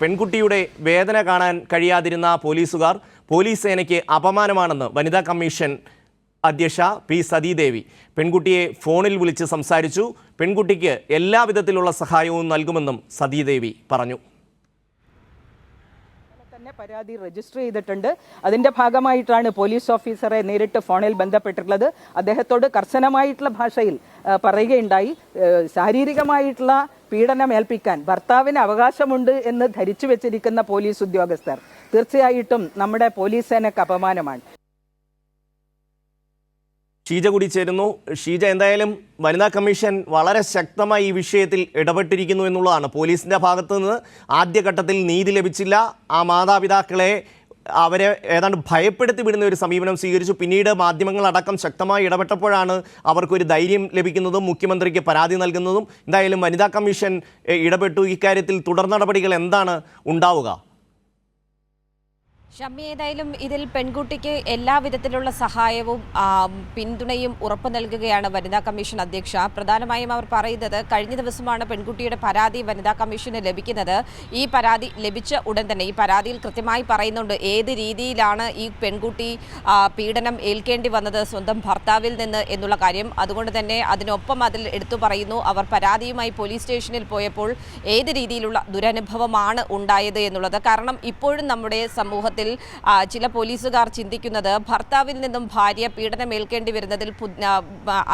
പെൺകുട്ടിയുടെ വേദന കാണാൻ കഴിയാതിരുന്ന പോലീസുകാർ പോലീസ് സേനയ്ക്ക് അപമാനമാണെന്ന് വനിതാ കമ്മീഷൻ അധ്യക്ഷ പി സതീദേവി പെൺകുട്ടിയെ ഫോണിൽ വിളിച്ച് സംസാരിച്ചു. പെൺകുട്ടിക്ക് എല്ലാവിധത്തിലുള്ള സഹായവും നൽകുമെന്നും സതീദേവി പറഞ്ഞു. തന്നെ പരാതി രജിസ്റ്റർ ചെയ്തിട്ടുണ്ട്. അതിന്റെ ഭാഗമായിട്ടാണ് പോലീസ് ഓഫീസറെ നേരിട്ട് ഫോണിൽ ബന്ധപ്പെട്ടിട്ടുള്ളത്. അദ്ദേഹത്തോട് കർശനമായിട്ടുള്ള ഭാഷയിൽ പറയുകയുണ്ടായി. ശാരീരികമായിട്ടുള്ള പീഡനം ഏൽപ്പിക്കാൻ ഭർത്താവിന് അവകാശമുണ്ട് എന്ന് ധരിച്ചു വെച്ചിരിക്കുന്ന പോലീസ് ഉദ്യോഗസ്ഥർ തീർച്ചയായിട്ടും നമ്മുടെ പോലീസ് സേനക്ക് അപമാനമാണ്. ഷീജ കൂടി ചേരുന്നു. ഷീജ എന്തായാലും വനിതാ കമ്മീഷൻ വളരെ ശക്തമായി ഈ വിഷയത്തിൽ ഇടപെട്ടിരിക്കുന്നു എന്നുള്ളതാണ്. പോലീസിന്റെ ഭാഗത്തുനിന്ന് ആദ്യഘട്ടത്തിൽ നീതി ലഭിച്ചില്ല. ആ മാതാപിതാക്കളെ അവരെ ഏതാണ്ട് ഭയപ്പെടുത്തി വിടുന്ന ഒരു സമീപനം സ്വീകരിച്ചു. പിന്നീട് മാധ്യമങ്ങളടക്കം ശക്തമായി ഇടപെട്ടപ്പോഴാണ് അവർക്കൊരു ധൈര്യം ലഭിക്കുന്നതും മുഖ്യമന്ത്രിക്ക് പരാതി നൽകുന്നതും. എന്തായാലും വനിതാ കമ്മീഷൻ ഇടപെട്ടു. ഇക്കാര്യത്തിൽ തുടർ നടപടികൾ എന്താണ്? ഉണ്ടാവുക. ഷമ്മി ഏതായാലും ഇതിൽ പെൺകുട്ടിക്ക് എല്ലാ വിധത്തിലുള്ള സഹായവും പിന്തുണയും ഉറപ്പു നൽകുകയാണ് വനിതാ കമ്മീഷൻ അധ്യക്ഷ. പ്രധാനമായും അവർ പറയുന്നത് കഴിഞ്ഞ ദിവസമാണ് പെൺകുട്ടിയുടെ പരാതി വനിതാ കമ്മീഷന് ലഭിക്കുന്നത്. ഈ പരാതി ലഭിച്ച ഉടൻ തന്നെ ഈ പരാതിയിൽ കൃത്യമായി പറയുന്നുണ്ട് ഏത് രീതിയിലാണ് ഈ പെൺകുട്ടി പീഡനം ഏൽക്കേണ്ടി വന്നത് സ്വന്തം ഭർത്താവിൽ നിന്ന് എന്നുള്ള കാര്യം. അതുകൊണ്ട് തന്നെ അതിനൊപ്പം അതിൽ എടുത്തു പറയുന്നു അവർ പരാതിയുമായി പോലീസ് സ്റ്റേഷനിൽ പോയപ്പോൾ ഏത് രീതിയിലുള്ള ദുരനുഭവമാണ് ഉണ്ടായത് എന്നുള്ളത്. കാരണം ഇപ്പോഴും നമ്മുടെ സമൂഹത്തിൽ ആ, ചില പോലീസുകാർ ചിന്തിക്കുന്നത് ഭർത്താവിൽ നിന്നും ഭാര്യ പീഡനമേൽക്കേണ്ടി വരുന്നതിൽ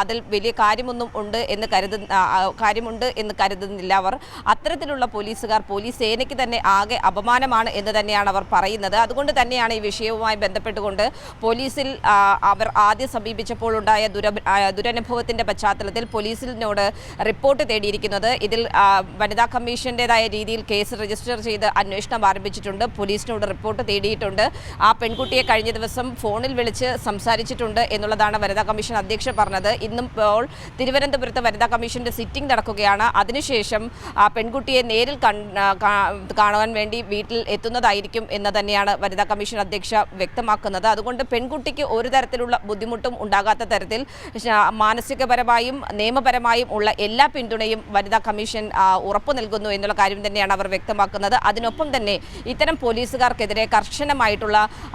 അതിൽ വലിയ കാര്യമൊന്നും ഉണ്ട് എന്ന് ആ, കാര്യമുണ്ട് എന്ന് കരുതുന്നില്ല അവർ. അത്തരത്തിലുള്ള പോലീസുകാർ പോലീസ് സേനയ്ക്ക് തന്നെ ആകെ അപമാനമാണ് എന്ന് തന്നെയാണ് അവർ പറയുന്നത്. അതുകൊണ്ട് തന്നെയാണ് ഈ വിഷയവുമായി ബന്ധപ്പെട്ടുകൊണ്ട് പോലീസിൽ അവർ ആദ്യം സമീപിച്ചപ്പോൾ ഉണ്ടായ ദുര ദുരനുഭവത്തിന്റെ പശ്ചാത്തലത്തിൽ പോലീസിനോട് റിപ്പോർട്ട് തേടിയിരിക്കുന്നത് ഇതിൽ വനിതാ കമ്മീഷന്റെതായ രീതിയിൽ കേസ് രജിസ്റ്റർ ചെയ്ത് അന്വേഷണം ആരംഭിച്ചിട്ടുണ്ട്. പോലീസിനോട് റിപ്പോർട്ട് തേടിയിട്ടുണ്ട് ആ പെൺകുട്ടിയെ കഴിഞ്ഞ ദിവസം ഫോണിൽ വിളിച്ച് സംസാരിച്ചിട്ടുണ്ട് എന്നുള്ളതാണ് വനിതാ കമ്മീഷൻ അധ്യക്ഷ പറഞ്ഞത്. ഇന്നും ഇപ്പോൾ തിരുവനന്തപുരത്ത് വനിതാ കമ്മീഷന്റെ സിറ്റിംഗ് നടക്കുകയാണ്. അതിനുശേഷം ആ പെൺകുട്ടിയെ നേരിൽ കാണുവാൻ വേണ്ടി വീട്ടിൽ എത്തുന്നതായിരിക്കും എന്ന് തന്നെയാണ് വനിതാ കമ്മീഷൻ അധ്യക്ഷ വ്യക്തമാക്കുന്നത്. അതുകൊണ്ട് പെൺകുട്ടിക്ക് ഒരു തരത്തിലുള്ള ബുദ്ധിമുട്ടും ഉണ്ടാകാത്ത തരത്തിൽ മാനസികപരമായും നിയമപരമായും ഉള്ള എല്ലാ പിന്തുണയും വനിതാ കമ്മീഷൻ ഉറപ്പു നൽകുന്നു എന്നുള്ള കാര്യം തന്നെയാണ് അവർ വ്യക്തമാക്കുന്നത്. അതിനൊപ്പം തന്നെ ഇത്തരം പോലീസുകാർക്കെതിരെ കർശനമായിട്ടുള്ള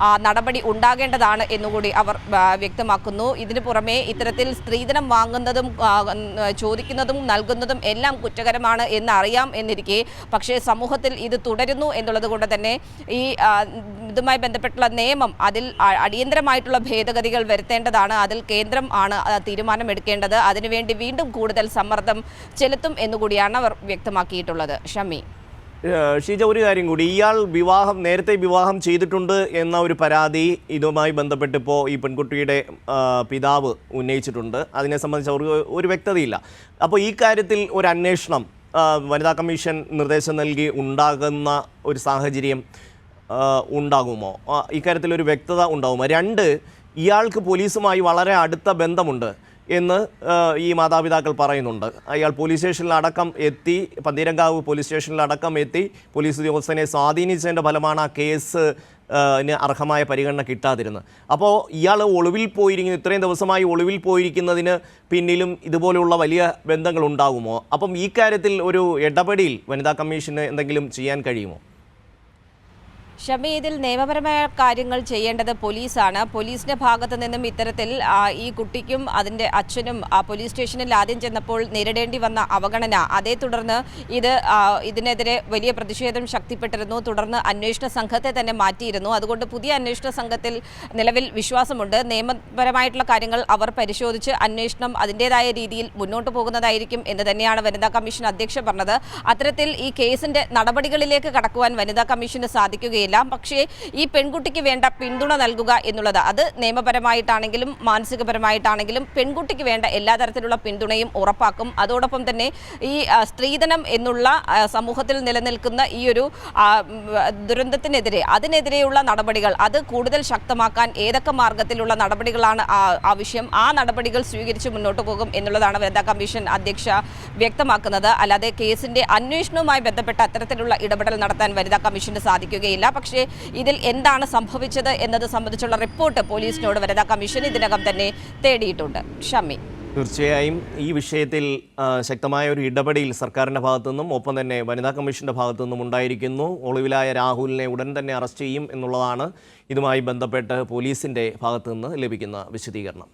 ആ, നടപടി ഉണ്ടാകേണ്ടതാണ് എന്നുകൂടി അവർ വ്യക്തമാക്കുന്നു. ഇതിനു പുറമെ ഇത്തരത്തിൽ സ്ത്രീധനം വാങ്ങുന്നതും ചോദിക്കുന്നതും നൽകുന്നതും എല്ലാം കുറ്റകരമാണ് എന്നറിയാം എന്നിരിക്കെ. പക്ഷേ സമൂഹത്തിൽ ഇത് തുടരുന്നു എന്നുള്ളത് കൊണ്ട് തന്നെ ഈ ഇതുമായി ബന്ധപ്പെട്ടുള്ള നിയമം അതിൽ അടിയന്തരമായിട്ടുള്ള ഭേദഗതികൾ വരുത്തേണ്ടതാണ്. അതിൽ കേന്ദ്രം ആണ് തീരുമാനമെടുക്കേണ്ടത്. അതിനുവേണ്ടി വീണ്ടും കൂടുതൽ സമ്മർദ്ദം ചെലുത്തും എന്നുകൂടിയാണ് അവർ വ്യക്തമാക്കിയിട്ടുള്ളത്. ഷമി ഷീജ ഒരു കാര്യം കൂടി. ഇയാൾ വിവാഹം നേരത്തെ വിവാഹം ചെയ്തിട്ടുണ്ട് എന്ന ഒരു പരാതി ഇതുമായി ബന്ധപ്പെട്ടിപ്പോൾ ഈ പെൺകുട്ടിയുടെ പിതാവ് ഉന്നയിച്ചിട്ടുണ്ട്. അതിനെ സംബന്ധിച്ച് അവർക്ക് ഒരു വ്യക്തതയില്ല. അപ്പോൾ ഈ കാര്യത്തിൽ ഒരു അന്വേഷണം വനിതാ കമ്മീഷൻ നിർദ്ദേശം നൽകി ഉണ്ടാകുന്ന ഒരു സാഹചര്യം ഉണ്ടാകുമോ? ഇക്കാര്യത്തിൽ ഒരു വ്യക്തത ഉണ്ടാകുമോ? രണ്ട് ഇയാൾക്ക് പോലീസുമായി വളരെ അടുത്ത ബന്ധമുണ്ട്. എന്ന് ഈ മാതാപിതാക്കൾ പറയുന്നുണ്ട്. അയാൾ പോലീസ് സ്റ്റേഷനിലടക്കം എത്തി പന്തീരങ്കാവ് പോലീസ് സ്റ്റേഷനിലടക്കം എത്തി പോലീസ് ഉദ്യോഗസ്ഥനെ സ്വാധീനിച്ചതിന്റെ ഫലമാണ് ആ കേസ് അർഹമായ പരിഗണന കിട്ടാതിരുന്നത്. അപ്പോൾ ഇയാൾ ഒളിവിൽ പോയിരിക്കുന്നു ഇത്രയും ദിവസമായി ഒളിവിൽ പോയിരിക്കുന്നതിന് പിന്നിലും ഇതുപോലെയുള്ള വലിയ ബന്ധങ്ങൾ ഉണ്ടാകുമോ അപ്പം ഈ കാര്യത്തിൽ ഒരു ഇടപെടിയിൽ വനിതാ കമ്മീഷന് എന്തെങ്കിലും ചെയ്യാൻ കഴിയുമോ? ഷമി ഇതിൽ നിയമപരമായ കാര്യങ്ങൾ ചെയ്യേണ്ടത് പോലീസാണ്. പോലീസിന്റെ ഭാഗത്തു നിന്നും ഇത്തരത്തിൽ ഈ കുട്ടിക്കും അതിന്റെ അച്ഛനും പോലീസ് സ്റ്റേഷനിൽ ആദ്യം ചെന്നപ്പോൾ നേരിടേണ്ടി വന്ന അവഗണന. അതേ തുടർന്ന് ഇത് ഇതിനെതിരെ വലിയ പ്രതിഷേധം ശക്തിപ്പെട്ടിരുന്നു. തുടർന്ന് അന്വേഷണ സംഘത്തെ തന്നെ മാറ്റിയിരുന്നു. അതുകൊണ്ട് പുതിയ അന്വേഷണ സംഘത്തിൽ നിലവിൽ വിശ്വാസമുണ്ട്. നിയമപരമായിട്ടുള്ള കാര്യങ്ങൾ അവർ പരിശോധിച്ച് അന്വേഷണം അതിന്റെതായ രീതിയിൽ മുന്നോട്ട് പോകുന്നതായിരിക്കും എന്ന് തന്നെയാണ് വനിതാ കമ്മീഷൻ അധ്യക്ഷ പറഞ്ഞത്. അത്തരത്തിൽ ഈ കേസിന്റെ നടപടികളിലേക്ക് കടക്കുവാൻ വനിതാ കമ്മീഷന് സാധിക്കുകയില്ല പക്ഷേ ഈ പെൺകുട്ടിക്ക് വേണ്ട പിന്തുണ നൽകുക എന്നുള്ളത് അത് നിയമപരമായിട്ടാണെങ്കിലും മാനസികപരമായിട്ടാണെങ്കിലും പെൺകുട്ടിക്ക് വേണ്ട എല്ലാ തരത്തിലുള്ള പിന്തുണയും ഉറപ്പാക്കും. അതോടൊപ്പം തന്നെ ഈ സ്ത്രീധനം എന്നുള്ള സമൂഹത്തിൽ നിലനിൽക്കുന്ന ഈ ഒരു ദുരന്തത്തിനെതിരെ അതിനെതിരെയുള്ള നടപടികൾ അത് കൂടുതൽ ശക്തമാക്കാൻ ഏതൊക്കെ മാർഗത്തിലുള്ള നടപടികളാണ് ആവശ്യം ആ നടപടികൾ സ്വീകരിച്ച് മുന്നോട്ട് പോകും എന്നുള്ളതാണ് വനിതാ കമ്മീഷൻ അധ്യക്ഷ വ്യക്തമാക്കുന്നത്. അല്ലാതെ കേസിന്റെ അന്വേഷണവുമായി ബന്ധപ്പെട്ട അത്തരത്തിലുള്ള ഇടപെടൽ നടത്താൻ വനിതാ കമ്മീഷന് സാധിക്കുകയില്ല. പക്ഷേ ഇതിൽ എന്താണ് സംഭവിച്ചത് എന്നത് സംബന്ധിച്ചുള്ള റിപ്പോർട്ട് പോലീസിനോട് വനിതാ കമ്മീഷൻ ഇതിനകം തന്നെ തേടിയിട്ടുണ്ട്. ഷമി തീർച്ചയായും ഈ വിഷയത്തിൽ ശക്തമായ ഒരു ഇടപെടൽ സർക്കാരിന്റെ ഭാഗത്തു നിന്നും ഒപ്പം തന്നെ വനിതാ കമ്മീഷന്റെ ഭാഗത്തു നിന്നും ഉണ്ടായിരിക്കുന്നു. ഒളിവിലായ രാഹുലിനെ ഉടൻ തന്നെ അറസ്റ്റ് ചെയ്യും എന്നുള്ളതാണ് ഇതുമായി ബന്ധപ്പെട്ട് പോലീസിന്റെ ഭാഗത്തു നിന്ന് ലഭിക്കുന്ന വിശദീകരണം.